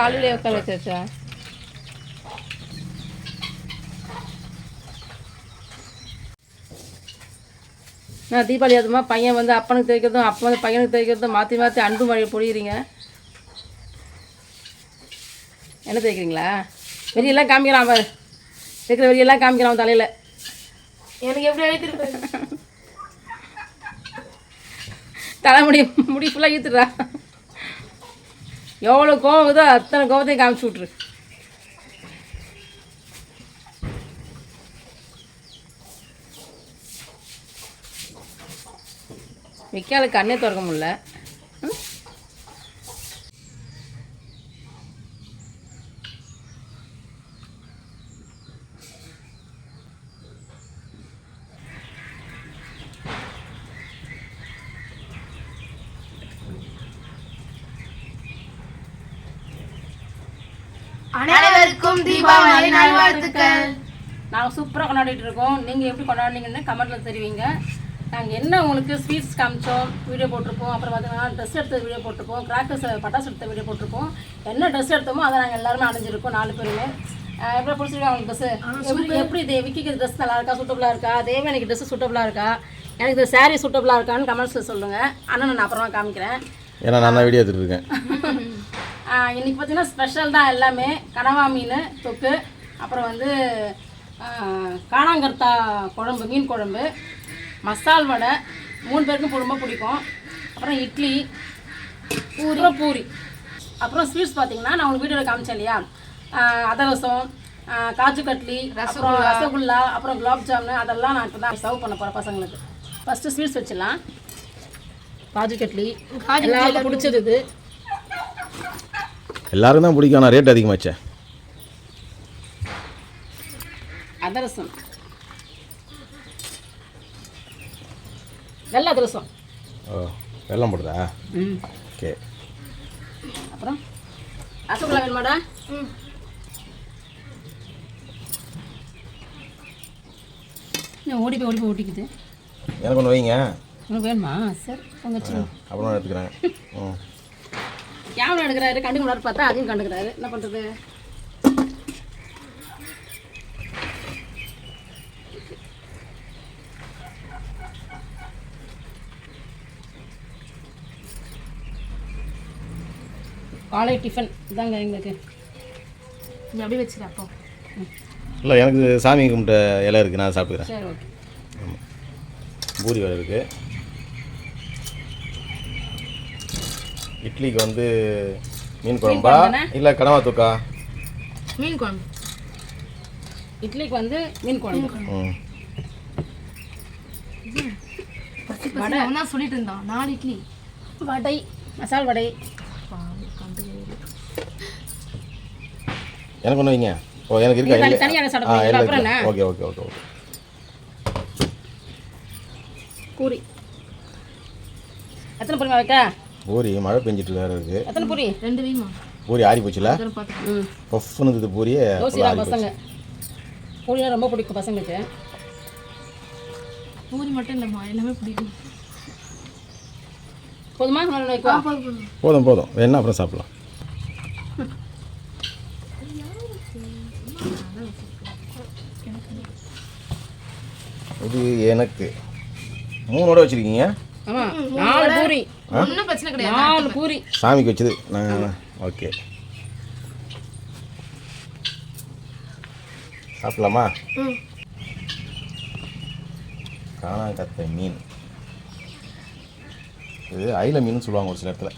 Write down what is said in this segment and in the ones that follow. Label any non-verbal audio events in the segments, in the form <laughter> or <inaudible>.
காலையிலே உட்கார வச்சாச்சா? நான் தீபாவளி அதுமா பையன் வந்து அப்பனுக்கு துவைக்கிறதும் அப்பா வந்து பையனுக்கு துவைக்கிறதும் மாற்றி மாற்றி அன்பு மழை பொழியுறீங்க. என்ன துவைக்கிறீங்களா வெளியெல்லாம் காமிக்கிறான் பாரு. இருக்கிற வெளியெல்லாம் காமிக்கிறான் தலையில். எனக்கு எப்படி அழைத்திருப்பேன் <laughs> தலைமுடி முடி ஃபுல்லாக ஈத்துடுறா எவ்வளோ கோவம் இருக்குதோ அத்தனை கோவத்தையும் காமிச்சு விட்ரு விக்கால கண்ணே திறக்க முடியல ம்? அனைவருக்கும் தீபாவளி நல்வாழ்த்துக்கள் நாங்கள் சூப்பராக கொண்டாடிட்டு இருக்கோம். நீங்கள் எப்படி கொண்டாடுனீங்கன்னு கமெண்ட்டில் தெரிவிங்க. நாங்கள் என்ன உங்களுக்கு ஸ்வீட்ஸ் காமிச்சோம் வீடியோ போட்டிருப்போம். அப்புறம் பார்த்தீங்கன்னா ட்ரெஸ் எடுத்த வீடியோ போட்டிருப்போம். கிராக்கர்ஸ் பட்டாசு எடுத்த வீடியோ போட்டிருப்போம். என்ன ட்ரெஸ் எடுத்தோமோ அதை நாங்கள் எல்லாருமே அடைஞ்சிருக்கோம் நாலு பேருமே. எப்படி பிடிச்சிருக்கா உங்களுக்கு ட்ரெஸ்ஸு எப்படி எப்படி தேவிக்கு ட்ரெஸ் நல்லா இருக்கா? சூட்டபுளாக இருக்கா? தேவி எனக்கு ட்ரெஸ் சூட்டபுளாக இருக்கா? எனக்கு இந்த saree சூட்டபுளாக இருக்கான்னு கமெண்ட்ஸில் சொல்லுங்கள் ஆனால் நான் அப்புறமா காமிக்கிறேன். ஏன்னா நான் தான் வீடியோ எடுத்துகிட்டு இருக்கேன். ஆஹ் இன்னைக்கு பார்த்தீங்கன்னா ஸ்பெஷல் தான் எல்லாமே. கனவா மீன் தொக்கு அப்புறம் வந்து காணாங்கர்த்தா குழம்பு மீன் குழம்பு மசால் வடை மூணு பேருக்கும் ரொம்ப பிடிக்கும். அப்புறம் இட்லி பூரி. பூரி. அப்புறம் ஸ்வீட்ஸ் பார்த்தீங்கன்னா நான் உங்களுக்கு வீடியோவில் காமிச்சேன் இல்லையா? அதிரசம் காஜு கட்லி அப்புறம் ரசகுல்லா. அப்புறம் குலாப் ஜாமுன் அதெல்லாம் நான் இப்போ தான் சர்வ் பண்ண போகிறேன் பசங்களுக்கு. ஃபஸ்ட்டு ஸ்வீட்ஸ் வச்சிடலாம். காஜு கட்லி எல்லாருக்கும் பிடிச்சது இது. எல்லாரும் தான் பிடிக்கும் ஆனால் ரேட் அதிகமாச்சே. அதிரசம். வெள்ளை அதிரசம். ஓ வெள்ளம் போடுதா? ம். ஓகே. அப்புறம்? ரசகுல்லா வேணுமாடா? நான் ஓடி போய் ஓடி போய் ஓட்டிக்குது எனக்கு ஒன்று வைங்க. உனக்கு வேணுமா? சார் அப்புறம் எடுத்துக்கிறேன். ம். கேமரா எடுக்கிறாரு கண்டுக்க முடியாது பார்த்தா அதையும் கண்டுக்கிறாரு. என்ன பண்ணுறது காலை டிஃபன் இதாங்க எங்களுக்கு. நீ அப்படியே வச்சிரு அப்போ. இல்லை எனக்கு சாமி கும்பிட்ட இலை இருக்குது நான் சாப்பிட்டுக்கிறேன். சரி ஓகே பூரி வேறு இருக்குது இட்லிக்கு வந்து மீன் குழம்பா? இல்லை கடவா தூக்கா? மீன் குழம்பு. இட்லிக்கு வந்து மீன் குழம்பு. ம். அவன் தான் சொல்லிட்டு இருந்தான். நாலு இட்லி. வடை. மசால் வடை. எனக்கு ஒன்று வைங்க ஓ எனக்கு இருக்கா? ஆ என்ன? Okay okay okay okay. Puri. எத்தனை பூரிமா வைக்க? பூரி மழை பெஞ்சிட்டு வேறு இருக்குது எத்தனை பூரி? ரெண்டு வீமா பூரி ஆறி போச்சுல பஃப்னு இருக்குது பூரியே யோசிடா பசங்க. பூரினா ரொம்ப பிடிக்கும் பசங்களுக்கு. பூரி மட்டும் இல்லைம்மா எல்லாமே பிடிக்கும். போதுமா? போதும் போதும். வேணா அப்புறம் சாப்பிடலாம். இது எனக்கு. மூணோட வச்சுருக்கீங்க? ஆமா நாலு பூரி. ஒன்றும் பிரச்சனை கிடையாது நாலு பூரி. சாமிக்கு வச்சது? நான் ஓகே. சாப்பிடலாமா? ம். காணாங்கத்தை மீன். இது ஐல மீன் சொல்லுவாங்க ஒரு சில இடத்துல.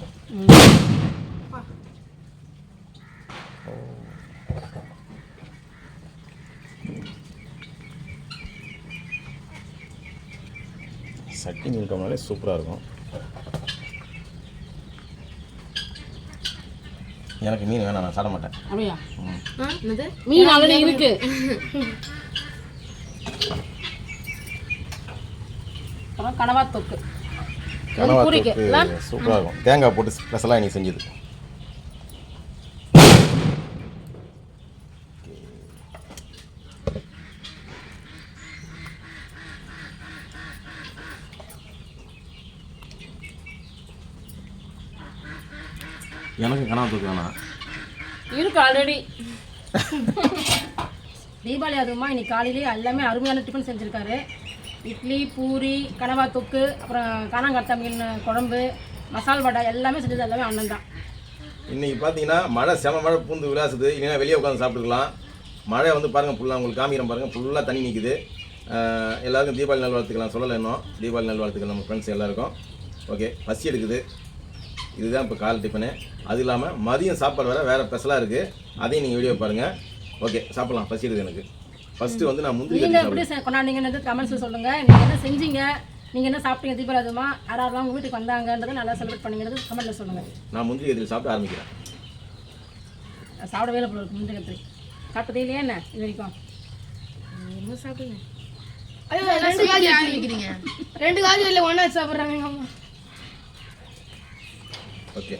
மீன் குழம்புனாலே சூப்பராக இருக்கும். எனக்கு மீன் வேணாம் நான் சாப்பிட மாட்டேன் அப்படியா ஆ என்னது? மீன் ஆல்ரெடி இருக்கு. கனவா தொக்கு. கனவா தொக்கு சூப்பராக இருக்கும். தேங்காய் போட்டு ஸ்பெஷலாக நீ செஞ்சது. எனக்கு கனவா தொக்கு வேணாம் இருக்கு ஆல்ரெடி தீபாவளி அதுவுமா இன்னைக்கு காலையிலேயே எல்லாமே அருமையான டிஃபன் செஞ்சுருக்காரு. இட்லி பூரி கனவா தொக்கு அப்புறம் காணாங்கத்த மீன் குழம்பு மசால் வடை எல்லாமே செஞ்சது எல்லாமே அண்ணன் தான். இன்னைக்கு பார்த்தீங்கன்னா மழை செம மழை பூந்து விளாசுது. இல்லைன்னா வெளியே உட்காந்து சாப்பிட்டுக்கலாம். மழை வந்து பாருங்கள் ஃபுல்லாக உங்களுக்கு காமிக்கிறேன் பாருங்கள் ஃபுல்லாக தண்ணி நிற்குது எல்லாருக்கும் தீபாவளி நல்வாழ்த்துக்கலாம் சொல்லலை இன்னும். தீபாவளி நல்வாழ்த்துக்கள் நம்ம ஃப்ரெண்ட்ஸ் எல்லாருக்கும். ஓகே பசி எடுக்குது. இதுதான் இப்போ காலை டிஃபனு அது இல்லாமல் மதியம் சாப்பாடு வேறு வேறு ஸ்பெஷலாக இருக்குது அதையும் நீங்கள் வீடியோ பாருங்கள் ஓகே சாப்பிட்லாம். பசி எடுக்குது எனக்கு. ஃபஸ்ட்டு வந்து நான் முந்திரி நீங்க கட்டி எப்படி கொண்டாடிங்கன்றது கமெண்ட்ஸ்ல சொல்லுங்க. நீங்க என்ன செஞ்சீங்க? நீங்க என்ன சாப்பிட்டீங்க? தீபாவளி அதுமா யாரெல்லாம் உங்க வீட்டுக்கு வந்தாங்கன்றதை நல்லா செலிப்ரேட் பண்ணீங்கிறது கமெண்ட்ல சொல்லுங்க. சாப்பிடுவேன். நான் முந்திரி கத்திரி சாப்பிட்டு ஆரம்பிக்கிறேன். அது சாப்பிடவே இல்லை முந்திரி கத்திரி சாப்பிட்டதே இல்லையா என்ன? இது வரைக்கும். என்ன சாப்பிடுங்க? ரெண்டு காஜி ஆரம்பிக்கிறீங்க. ரெண்டு காஜி இல்லை ஒன்றா சாப்பிட்றாங்க எங்கள் அம்மா. ஓகே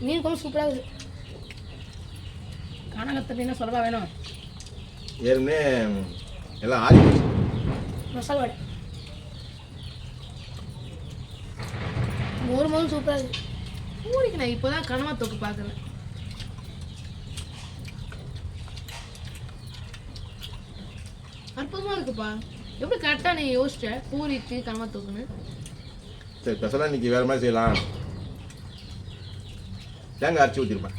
மீன் குழம்பு சூப்பராக இருக்குது காணகத்தை மீன் சொல்லவா வேணும் ஏற்கனவே எல்லாம் ஆறி மசாலா வடை. மோர் மோர் சூப்பராக இருக்குது பூரிக்கு நான் இப்போதான் கனவா தொக்கு பார்க்குறேன். அற்புதமா இருக்குப்பா. எப்படி கரெக்டாக நீ யோசிச்ச? பூரிக்கு கனவா தொக்குன்னு. சரி ஸ்பெஷலாக இன்றைக்கி வேறு மாதிரி செய்யலாம். தேங்காய் அரைச்சி ஊற்றிருப்பேன்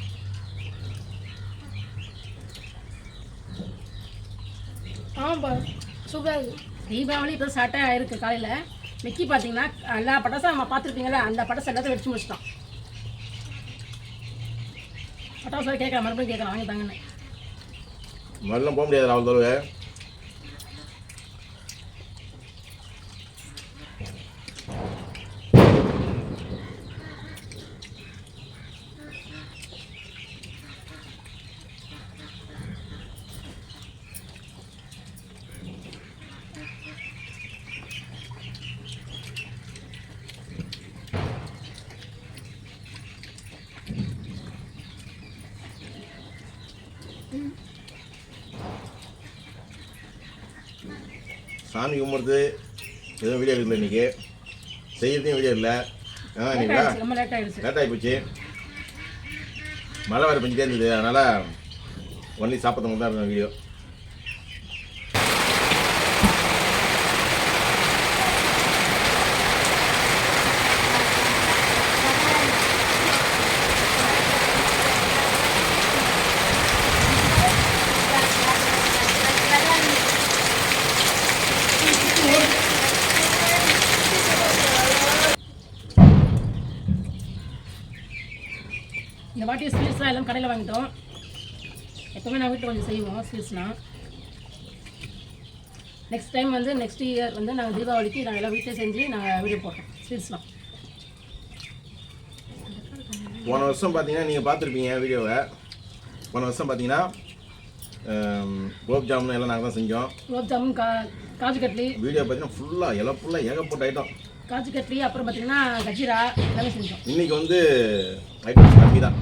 ஆமாப்பா சூப்பராக இருக்குது தீபாவளி இப்போ ஸ்டார்ட்டாக ஆயிருக்கு காலையில். மிக்கி பார்த்தீங்கன்னா எல்லா பட்டாசும் நம்ம பார்த்துருப்பீங்களா அந்த பட்டாசு எல்லாத்தையும் வெடிச்சு முடிச்சிட்டோம் பட்டாசு கேட்குறேன் மறுபடியும் கேட்குறேன் வாங்கி தாங்கன்னு மறுலாம் போக முடியாது அவ்வளோ தடவை சாமி கும்பிட்றது எதுவும் வீடியோ எடுக்கல இன்றைக்கி செய்யறதையும் வீடியோ இல்லை ஆ லேட் இல்லைங்களா ஆயிடுச்சு ரொம்ப லேட் ஆயிடுச்சு. லேட் ஆகி போச்சு. மழை வர பெஞ்சிட்டே இருந்தது. அதனால் ஒன்லி சாப்பிட்ற மட்டும் தான் இருக்கும் வீடியோ இந்த வாட்டி ஸ்வீட்ஸ்லாம் எல்லாம் கடையில் வாங்கிட்டோம். எப்போவுமே நான் வீட்டில் கொஞ்சம் செய்வோம் ஸ்வீட்ஸ்லாம் நெக்ஸ்ட் டைம் வந்து நெக்ஸ்ட் இயர் வந்து நாங்கள் தீபாவளிக்கு நாங்கள் எல்லாம் வீட்டில் செஞ்சு நாங்கள் வீடியோ போட்டோம் ஸ்வீட்ஸ்லாம் போன வருஷம் பார்த்தீங்கன்னா நீங்கள் பார்த்துருப்பீங்க வீடியோவை. போன வருஷம் பார்த்தீங்கன்னா குலோப் ஜாமுன் எல்லாம் நாங்கள் தான் செஞ்சோம். குலோப் ஜாமுன் கா காஜு கட்லி. வீடியோ பார்த்தீங்கன்னா ஃபுல்லாக இலை ஃபுல்லாக ஏகப்பட்ட ஐட்டம் காஜு கட்லி அப்புறம் பார்த்தீங்கன்னா கஜிரா எல்லாமே செஞ்சோம். இன்னைக்கு வந்து ஐட்டம்ஸ் கம்மி தான்.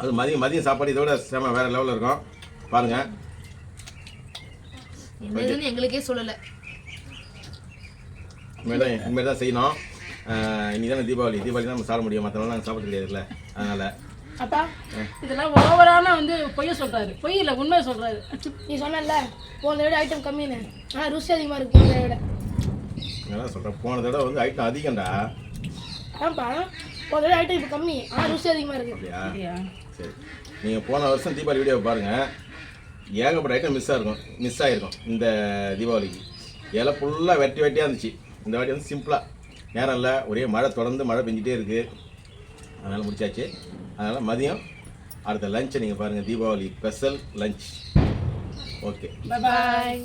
அது மதியம் மதியம் சாப்பாடு இதோட செம வேறு லெவலில் இருக்கும். பாருங்கள் என்னதுன்னு எங்களுக்கே சொல்லலை. இனிமேல் தான் இனிமேல் தான் செய்யணும். இன்னைக்கு தானே தீபாவளி. தீபாவளி தான் நம்ம சாப்பிட முடியும். மற்றவங்களாம் நாங்கள் சாப்பிட கிடையாதுல்ல அதனால். அப்பா இதெல்லாம் ஓவரான வந்து பொய்ய சொல்கிறாரு பொய் இல்லை உண்மையை சொல்கிறாரு நீ சொன்னல போன விட ஐட்டம் கம்மின்னு. ஆனால் ருசி அதிகமாக இருக்குது போன விட என்ன சொல்கிறேன் போன தடவை வந்து ஐட்டம் அதிகம்டா. ஆமாப்பா. ஒரு தடவை ஐட்டம் இப்போ கம்மி. ஆனால் ருசி அதிகமாக இருக்கு. அப்படியா? சரி. நீங்கள் போன வருஷம் தீபாவளி வீடியோ பாருங்கள் ஏகப்பட்ட ஐட்டம் மிஸ் ஆகிருக்கும் மிஸ் ஆகிருக்கும் இந்த தீபாவளிக்கு. இலை ஃபுல்லாக வெட்டி வெட்டியாக இருந்துச்சு. இந்த வாட்டி வந்து சிம்பிளாக நேரம் இல்லை. ஒரே மழை தொடர்ந்து மழை பெஞ்சிட்டே இருக்குது அதனால் முடிச்சாச்சு. அதனால் மதியம் அடுத்த லஞ்சை நீங்கள் பாருங்கள் Deepavali special lunch okay bye